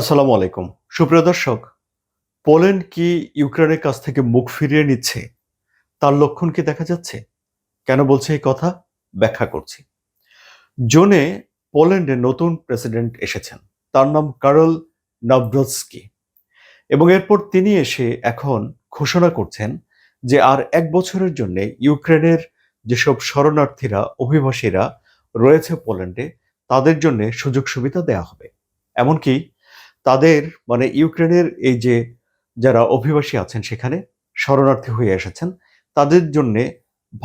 আসসালামু আলাইকুম। সুপ্রিয় দর্শক, পোল্যান্ড কি ইউক্রেনের কাছ থেকে মুখ ফিরিয়ে নিচ্ছে? তার লক্ষণ কি দেখা যাচ্ছে? কেন বলছে এই কথা? ব্যাখ্যা করছি। জোনে পোল্যান্ডের নতুন প্রেসিডেন্ট এসেছেন। তার নাম কারল নাভ্রস্কি এবং এরপর তিনি এসে এখন ঘোষণা করছেন যে আর এক বছরের জন্য ইউক্রেনের যেসব শরণার্থীরা, অভিবাসীরা রয়েছে পোল্যান্ডে, তাদের জন্য সুযোগ সুবিধা দেয়া হবে। এমনকি তাদের মানে ইউক্রেনের এই যে যারা অভিবাসী আছেন সেখানে শরণার্থী হয়ে এসেছেন, তাদের জন্যে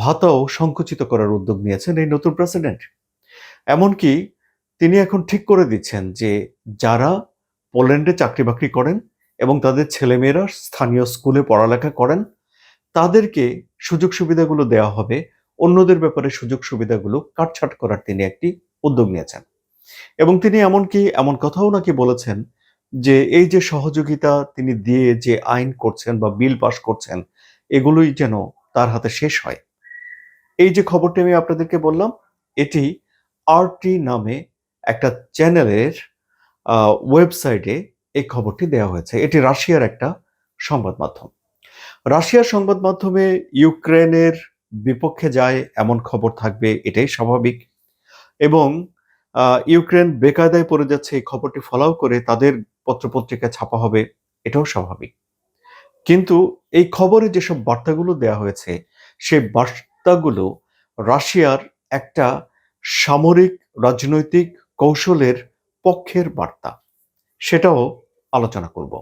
ভাতাও সংকুচিত করার উদ্যোগ নিয়েছেন এই নতুন প্রেসিডেন্ট। এমনকি তিনি এখন ঠিক করে দিচ্ছেন যে যারা পোল্যান্ডে চাকরি বাকরি করেন এবং তাদের ছেলেমেয়েরা স্থানীয় স্কুলে পড়ালেখা করেন, তাদেরকে সুযোগ সুবিধাগুলো দেওয়া হবে, অন্যদের ব্যাপারে সুযোগ সুবিধাগুলো কাটছাট করার তিনি একটি উদ্যোগ নিয়েছেন। এবং তিনি এমনকি, এমন কথাও নাকি বলেছেন যে এই যে সহযোগিতা তিনি দিয়ে যে আইন করছেন বা বিল পাশ করছেন, এগুলোই যেন তার হাতে শেষ হয়। এই যে খবরটি আমি আপনাদেরকে বললাম, এটি আরটি নামে একটা চ্যানেলের ওয়েবসাইটে এই খবরটি দেওয়া হয়েছে। এটি রাশিয়ার একটা সংবাদ মাধ্যম। রাশিয়ার সংবাদ মাধ্যমে ইউক্রেনের বিপক্ষে যায় এমন খবর থাকবে, এটাই স্বাভাবিক। এবং ইউক্রেন বেকায়দায় পড়ে যাচ্ছে এই খবরটি ফলাও করে তাদের পত্রপত্রিকায় ছাপা হবে, এটাও স্বাভাবিক। কিন্তু এই খবরে যেসব বার্তাগুলো দেওয়া হয়েছে সেই বার্তাগুলো রাশিয়ার একটা সামরিক রাজনৈতিক কৌশলের পক্ষের বার্তা, সেটাও আলোচনা করব।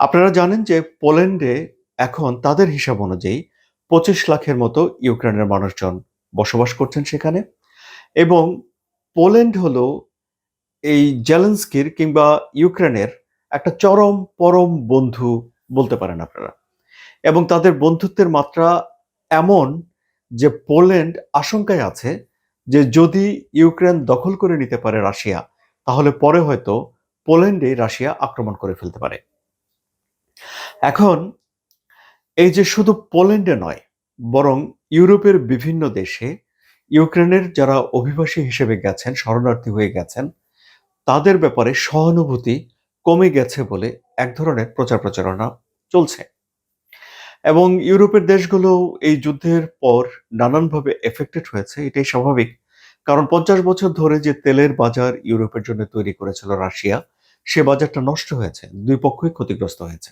আপনারা জানেন যে পোল্যান্ডে এখন তাদের হিসাব অনুযায়ী পঁচিশ লাখের মতো ইউক্রেনের মানুষজন বসবাস করছেন সেখানে এবং পোল্যান্ড হলো এই জেলেন্সকির কিংবা ইউক্রেনের একটা চরম পরম বন্ধু বলতে পারেন আপনারা। এবং তাদের বন্ধুত্বের মাত্রা এমন যে পোল্যান্ড আশঙ্কায় আছে যে যদি ইউক্রেন দখল করে নিতে পারে রাশিয়া, তাহলে পরে হয়তো পোল্যান্ডে রাশিয়া আক্রমণ করে ফেলতে পারে। এখন এই যে শুধু পোল্যান্ডে নয়, বরং ইউরোপের বিভিন্ন দেশে ইউক্রেনের যারা অভিবাসী হিসেবে গেছেন, শরণার্থী হয়ে গেছেন, তাদের ব্যাপারে সহানুভূতি কমে গেছে বলে এক ধরনের প্রচার প্রচারণা চলছে। এবং ইউরোপের দেশগুলো এই যুদ্ধের পর নানানভাবে এফেক্টেড হয়েছে, এটাই স্বাভাবিক। কারণ পঞ্চাশ বছর ধরে যে তেলের বাজার ইউরোপের জন্য তৈরি করেছিল রাশিয়া, সে বাজারটা নষ্ট হয়েছে, দুই পক্ষই ক্ষতিগ্রস্ত হয়েছে।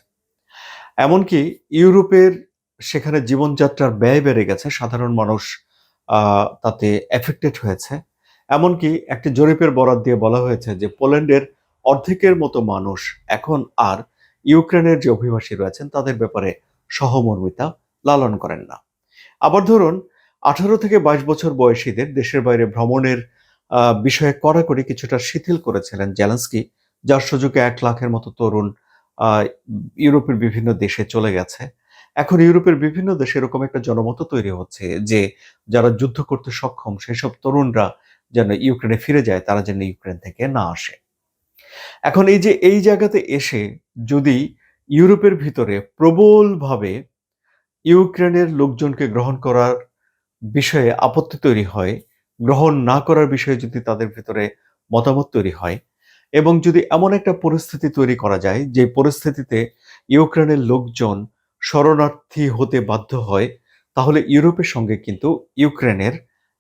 এমনকি ইউরোপের সেখানে জীবনযাত্রার ব্যয় বেড়ে গেছে, সাধারণ মানুষ তাতে এফেক্টেড হয়েছে। এমনকি একটি জরিপের বরাত দিয়ে বলা হয়েছে যে, পোল্যান্ডের অর্ধেকের মতো মানুষ এখন আর ইউক্রেনের যে অভিবাসী রয়েছেন, তাদের ব্যাপারে সহমর্মিতা লালন করেন না। আবার ধরুন, আঠারো থেকে বাইশ বছর বয়সীদের দেশের বাইরে ভ্রমণের বিষয়ে কড়াকড়ি কিছুটা শিথিল করেছিলেন জেলেন্সকি, যার সুযোগে এক লাখের মতো তরুণ ইউরোপের বিভিন্ন দেশে চলে গেছে। এখন ইউরোপের বিভিন্ন দেশে এরকম একটা জনমত তৈরি হচ্ছে যে যারা যুদ্ধ করতে সক্ষম, সেসব তরুণরা যেন ইউক্রেনে ফিরে যায়, তারা যেন ইউক্রেন থেকে না আসে। এখন এই যে এই জায়গাতে এসে যদি ইউরোপের ভিতরে প্রবলভাবে ইউক্রেনের লোকজনকে গ্রহণ করার বিষয়ে আপত্তি তৈরি হয়, গ্রহণ না করার বিষয়ে যদি তাদের ভিতরে মতামত তৈরি হয় এবং যদি এমন একটা পরিস্থিতি তৈরি করা যায় যে পরিস্থিতিতে ইউক্রেনের লোকজন শরণার্থী হতে বাধ্য হয়, তাহলে ইউরোপের সঙ্গে কিন্তু ইউক্রেনের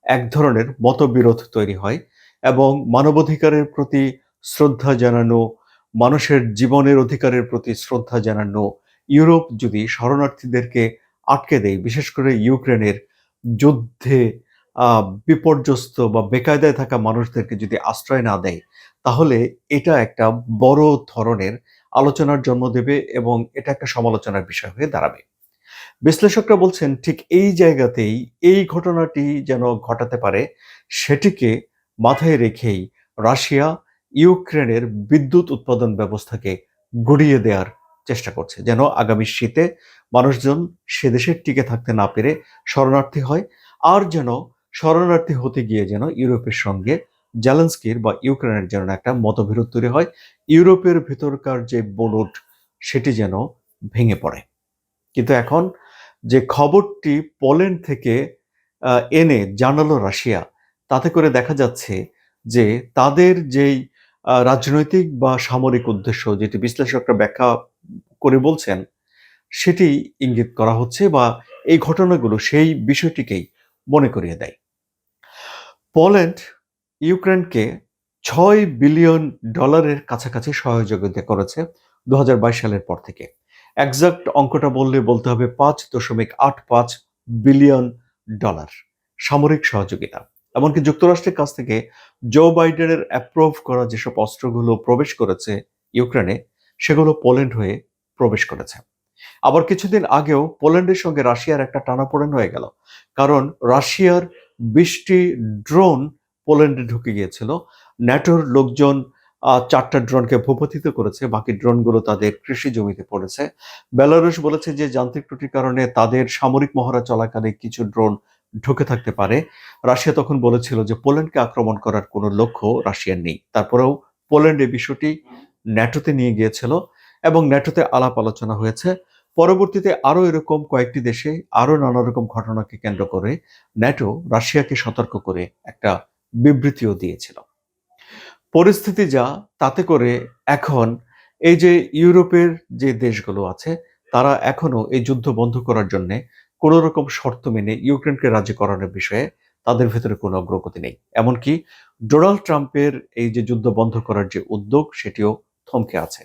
এক ধরনের মতবিরোধ তৈরি হয় এবং মানবাধিকারের প্রতি শ্রদ্ধা জানানো, মানুষের জীবনের অধিকারের প্রতি শ্রদ্ধা জানানো ইউরোপ যদি শরণার্থীদেরকে আটকে দেয়, বিশেষ করে ইউক্রেনের যুদ্ধে বিপর্যস্ত বা বেকায়দায় থাকা মানুষদেরকে যদি আশ্রয় না দেয়, তাহলে এটা একটা বড় ধরনের আলোচনার জন্ম দেবে এবং এটা একটা সমালোচনার বিষয় হয়ে দাঁড়াবে। বিশ্লেষকরা বলছেন, ঠিক এই জায়গাতেই এই ঘটনাটি যেন ঘটাতে পারে, সেটিকে মাথায় রেখেই রাশিয়া ইউক্রেনের বিদ্যুৎ উৎপাদন ব্যবস্থাকে গড়িয়ে দেওয়ার চেষ্টা করছে। যেন আগামী শীতে মানুষজন সে দেশে টিকে থাকতে না পেরে শরণার্থী হয়, আর যেন শরণার্থী হতে গিয়ে যেন ইউরোপের সঙ্গে জেলেন্সকির বা ইউক্রেনের যেন একটা মতবিরোধ তৈরি হয়, ইউরোপের ভেতরকার যে বলুট সেটি যেন ভেঙে পড়ে। কিন্তু এখন যে খবরটি পোল্যান্ড থেকে এনে জানালো রাশিয়া, তাতে করে দেখা যাচ্ছে যে তাদের যেই রাজনৈতিক বা সামরিক উদ্দেশ্য যেটি বিশ্লেষকরা ব্যাখ্যা করে বলছেন, সেটি ইঙ্গিত করা হচ্ছে বা এই ঘটনাগুলো সেই বিষয়টিকেই মনে করিয়ে দেয়। পোল্যান্ড ইউক্রেনকে ছয় বিলিয়ন ডলারের কাছাকাছি সহযোগিতা করেছে দু হাজার বাইশ সালের পর থেকে। একজাক্ট অঙ্কটা বললে বলতে হবে পাঁচ দশমিক আট পাঁচ বিলিয়ন ডলার সামরিক সহযোগিতা। এমনকি যুক্তরাষ্ট্রের কাছ থেকে জো বাইডেনের অ্যাপ্রুভ করা যেসব অস্ত্রগুলো প্রবেশ করেছে ইউক্রেনে, সেগুলো পোল্যান্ড হয়ে প্রবেশ করেছে। আবার কিছুদিন আগেও পোল্যান্ডের সঙ্গে রাশিয়ার একটা টানাপোড়েন হয়ে গেল। কারণ রাশিয়ার বিশটি ড্রোন পোল্যান্ডে ঢুকে গিয়েছিল। ন্যাটোর লোকজন চারটা ড্রোনকে ভূপতিত করেছে, বাকি ড্রোনগুলো তাদের কৃষি জমিতে পড়েছে। বেলারুশ বলেছে যে, যান্ত্রিক ত্রুটির কারণে তাদের সামরিক মহড়া চলাকালে কিছু ড্রোন ঢুকে থাকতে পারে। রাশিয়া তখন বলেছিল যে, পোল্যান্ডকে আক্রমণ করার কোনো লক্ষ্য রাশিয়ার নেই। তারপরেও পোল্যান্ড এই বিষয়টি ন্যাটোতে নিয়ে গিয়েছিল এবং ন্যাটোতে আলাপ আলোচনা হয়েছে। পরবর্তীতে আরও এরকম কয়েকটি দেশে আরও নানা রকম ঘটনাকে কেন্দ্র করে ন্যাটো রাশিয়াকে সতর্ক করে একটা বিবৃতিও দিয়েছিল। পরিস্থিতি যা, তাতে করে এখন এই যে ইউরোপের যে দেশগুলো আছে, তারা এখনও এই যুদ্ধ বন্ধ করার জন্য কোনো রকম শর্ত মেনে ইউক্রেনকে রাজি করানোর বিষয়ে তাদের ভেতরে কোনো অগ্রগতি নেই। এমনকি ডোনাল্ড ট্রাম্পের এই যে যুদ্ধ বন্ধ করার যে উদ্যোগ, সেটিও থমকে আছে।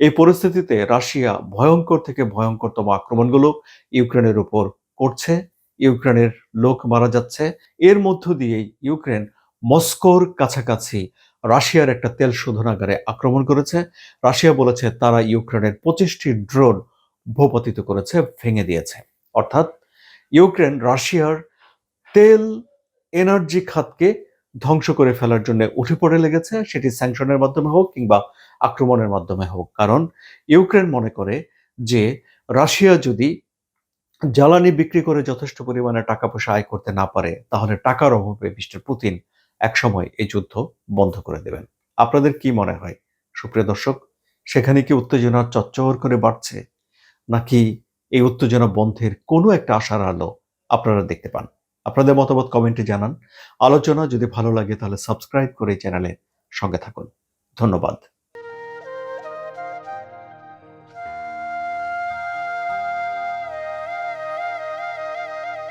এই পরিস্থিতিতে রাশিয়া ভয়ঙ্কর থেকে ভয়ঙ্করতম আক্রমণগুলো ইউক্রেনের উপর করছে। ইউক্রেনের লোক মারা যাচ্ছে। এর মধ্য দিয়েই ইউক্রেন মস্কোর কাছাকাছি রাশিয়ার একটা তেল শোধনাগারে আক্রমণ করেছে। রাশিয়া বলেছে তারা ইউক্রেনের পঁচিশটি ড্রোন ভূপাতিত করেছে, ভেঙে দিয়েছে। অর্থাৎ ইউক্রেন রাশিয়ার তেল এনার্জি খাতকে ধ্বংস করে ফেলার জন্য উঠে পড়ে লেগেছে। সেটি স্যাংশনের মাধ্যমে হোক কিংবা আক্রমণের মাধ্যমে হোক। কারণ ইউক্রেন মনে করে যে রাশিয়া যদি জ্বালানি বিক্রি করে যথেষ্ট পরিমাণে টাকা পয়সা আয় করতে না পারে, তাহলে টাকার অভাবে মিস্টার পুতিন একসময় এই যুদ্ধ বন্ধ করে দেবেন। আপনাদের কি মনে হয়? সুপ্রিয় দর্শক, সেখানে কি উত্তেজনা চচ্চর করে বাড়ছে? নাকি এই উত্তেজনা বন্ধের কোনো একটা আশার আলো আপনারা দেখতে পান? আপনাদের মতামত কমেন্টে জানান। আলোচনা যদি ভালো লাগে তাহলে সাবস্ক্রাইব করে চ্যানেলে সঙ্গে থাকুন। ধন্যবাদ।